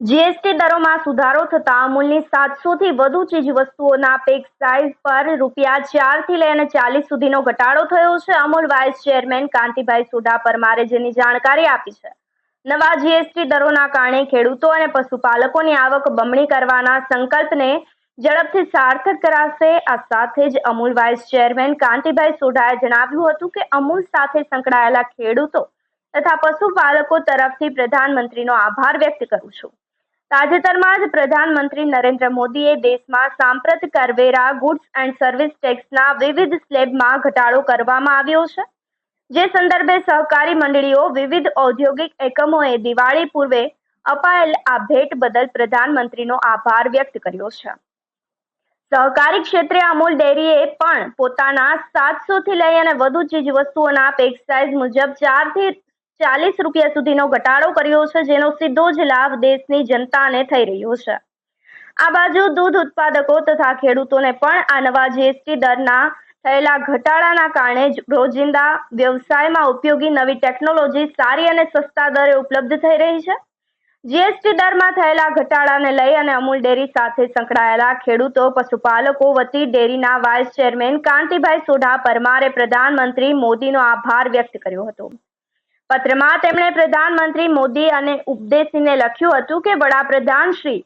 GST દરોમાં સુધારો થતા અમૂલની સાતસો થી વધુ ચીજ વસ્તુઓના પેક સાઇઝ પર રૂપિયા ચારથી લઈને ચાલીસ સુધીનો ઘટાડો થયો છે. અમૂલ વાઇસ ચેરમેન કાંતિભાઈ સુડા પરમારે જેની જાણકારી આપી છે. નવા જીએસટી દરોના કારણે ખેડૂતો અને પશુપાલકોની આવક બમણી કરવાના સંકલ્પને ઝડપથી સાર્થક કરાશે. આ સાથે જ અમૂલ વાઇસ ચેરમેન કાંતિભાઈ સોઢાએ જણાવ્યું હતું કે અમૂલ સાથે સંકળાયેલા ખેડૂતો તથા પશુપાલકો તરફથી પ્રધાનમંત્રીનો આભાર વ્યક્ત કરું છું. તાજેતરમાં જ પ્રધાનમંત્રી નરેન્દ્ર મોદીએ દેશમાં સાંપ્રત કરવેરા ગુડ્સ એન્ડ સર્વિસ ટેક્સના વિવિધ સ્લેબમાં ઘટાડો કરવામાં આવ્યો છે. જે સંદર્ભે સહકારી મંડળીઓ વિવિધ ઔદ્યોગિક એકમોએ દિવાળી પૂર્વે અપાયેલ આ ભેટ બદલ પ્રધાનમંત્રીનો આભાર વ્યક્ત કર્યો છે. સહકારી ક્ષેત્રે અમૂલ ડેરીએ પણ પોતાના સાતસો થી લઈ અને વધુ ચીજ વસ્તુઓના સાઇઝ મુજબ ચારથી ચાલીસ રૂપિયા સુધીનો ઘટાડો કર્યો છે, જેનો સીધો જ લાભ દેશની જનતાને થઈ રહ્યો છે. આ બાજુ દૂધ ઉત્પાદકો તથા ખેડૂતોને પણ આ નવા જીએસટી દરના થયેલા ઘટાડાના કારણે રોજિંદા વ્યવસાયમાં ઉપયોગી નવી ટેકનોલોજી સારી અને સસ્તા દરે ઉપલબ્ધ થઈ રહી છે. જીએસટી દરમાં થયેલા ઘટાડાને લઈ અને અમૂલ ડેરી સાથે સંકળાયેલા ખેડૂતો, પશુપાલકો વતી ડેરીના વાઇસ ચેરમેન કાંતિભાઈ સોઢા પરમારે પ્રધાનમંત્રી મોદીનો આભાર વ્યક્ત કર્યો હતો. પત્રમાં તેમણે પ્રધાનમંત્રી મોદી અને ઉપદેશીને લખ્યું હતું કે વડાપ્રધાન શ્રી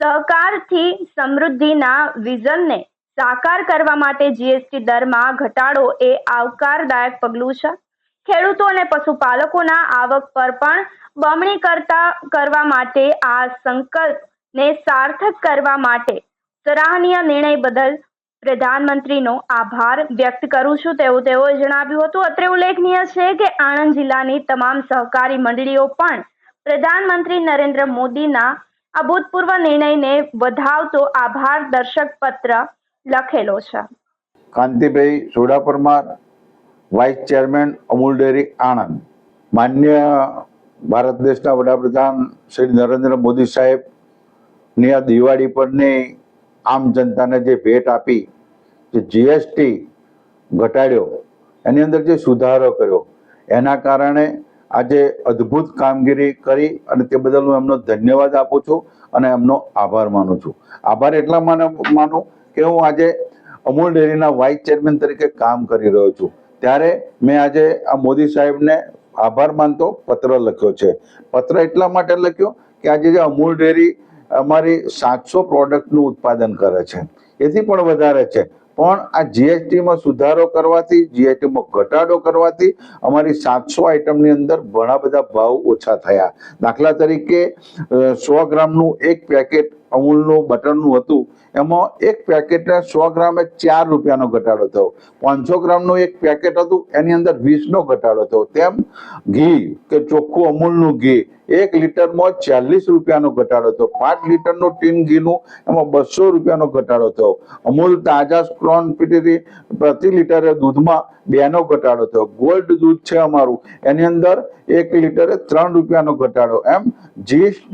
સહકારથી સમૃદ્ધિના વિઝનને સાકાર કરવા માટે જીએસટી દરમાં ઘટાડો એ આવકારદાયક પગલું છે. ખેડૂતો અને પશુપાલકોના આવક પર પણ બમણી કરતા કરવા માટે આ સંકલ્પને સાર્થક કરવા માટે સરાહનીય નિર્ણય બદલ પ્રધાનમંત્રીનો આભાર વ્યક્ત કરું છું. તેવું તેઓએ જણાવ્યું હતું. અત્રે ઉલ્લેખનીય છે કે આણંદ જિલ્લાની તમામ સહકારી મંડળીઓ પણ પ્રધાનમંત્રી નરેન્દ્ર મોદીના અભૂતપૂર્વ નિર્ણયને વધાવતો આભાર દર્શક પત્ર લખેલો છે. Kantibhai Soda Parmar vice chairman Amul dairy Anand. માન્ય ભારત દેશના વડાપ્રધાન શ્રી નરેન્દ્ર મોદી સાહેબની આ દિવાળી પરની આમ જનતાને જે ભેટ આપી જે જીએસટી ઘટાડ્યો, એની અંદર જે સુધારો કર્યો, એના કારણે આજે અદ્ભુત કામગીરી કરી અને તે બદલ હું એમનો ધન્યવાદ આપું છું અને એમનો આભાર માનું છું. આભાર એટલા મને કે હું આજે અમૂલ ડેરીના વાઇસ ચેરમેન તરીકે કામ કરી રહ્યો છું. ત્યારે મેં આજે આ મોદી સાહેબને આભાર માનતો, પત્ર લખ્યો છે. પત્ર એટલા માટે લખ્યો કે આજે જે અમૂલ ડેરી અમારી સાતસો પ્રોડક્ટનું ઉત્પાદન કરે છે. એથી પણ વધારે છે. પણ આ જીએસટીમાં સુધારો કરવાથી જીએસટીમાં ઘટાડો કરવાથી અમારી સાતસો આઈટમની અંદર ઘણા બધા ભાવ ઓછા થયા. દાખલા તરીકે સો ગ્રામનું એક પેકેટ અમૂલનું બટરનું હતું. એમાં એક પેકેટને સો ગ્રામે ચાર રૂપિયાનો ઘટાડો થયો. પાંચસો ગ્રામનું એક પેકેટ હતું, એની અંદર વીસનો ઘટાડો થયો. તેમ ઘી કે ચોખ્ખું અમૂલનું ઘી, એક લીટરમાં ચાલીસ રૂપિયાનો ઘટાડો થયો. પાંચ લીટરનું ટીન ઘીનું, એમાં બસો રૂપિયાનો ઘટાડો થયો. અમૂલ તાજા સ્ક્રોન પીટી પ્રતિ લીટરે દૂધમાં બેનો ઘટાડો થયો. ગોલ્ડ દૂધ છે અમારું. એની અંદર એક લીટરે ત્રણ રૂપિયાનો ઘટાડો. એમ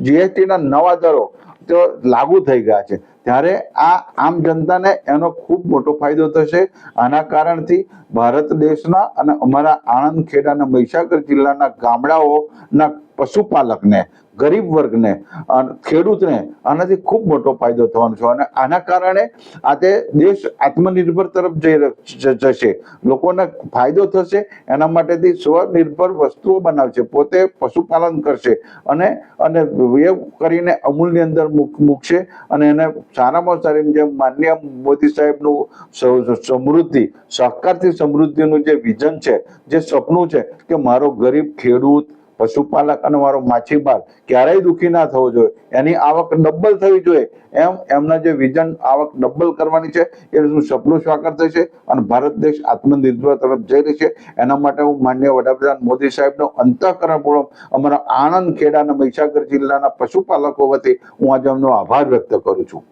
જીએસટીના નવા દરો તો લાગુ થઈ ગયા છે. ત્યારે આ આમ જનતાને એનો ખૂબ મોટો ફાયદો થશે. આના કારણથી ભારત દેશના અને અમારા આણંદ ખેડા અને મહીસાગર જિલ્લાના ગામડાઓના પશુપાલકને ગરીબ વર્ગને ખેડૂતને આનાથી ખૂબ મોટો ફાયદો થવાનો છે. અને આના કારણે આજે દેશ આત્મનિર્ભર તરફ જઈ જશે. લોકોને ફાયદો થશે, એના માટેથી સ્વનિર્ભર વસ્તુઓ બનાવશે, પોતે પશુપાલન કરશે અને અને એ કરીને અમૂલની અંદર મૂક- મૂકશે અને એને સારામાં સારી જેમ માન્ય મોદી સાહેબનું સમૃદ્ધિ, સહકારથી સમૃદ્ધિનું જે વિઝન છે, જે સપનું છે કે મારો ગરીબ ખેડૂત પશુપાલક અને મારો માછીમાર ક્યારેય દુઃખી ના થવો જોઈએ. એની આવક ડબલ થવી જોઈએ. એમ એમના જે વિઝન આવક ડબલ કરવાની છે એનું સપનું સાકાર થશે અને ભારત દેશ આત્મનિર્ભર તરફ જઈ રહી છે. એના માટે હું માન્ય વડાપ્રધાન મોદી સાહેબનો અંતઃકરણપૂર્વક અમારા આણંદ ખેડા અને મહીસાગર જિલ્લાના પશુપાલકો વતી હું આજે એમનો આભાર વ્યક્ત કરું છું.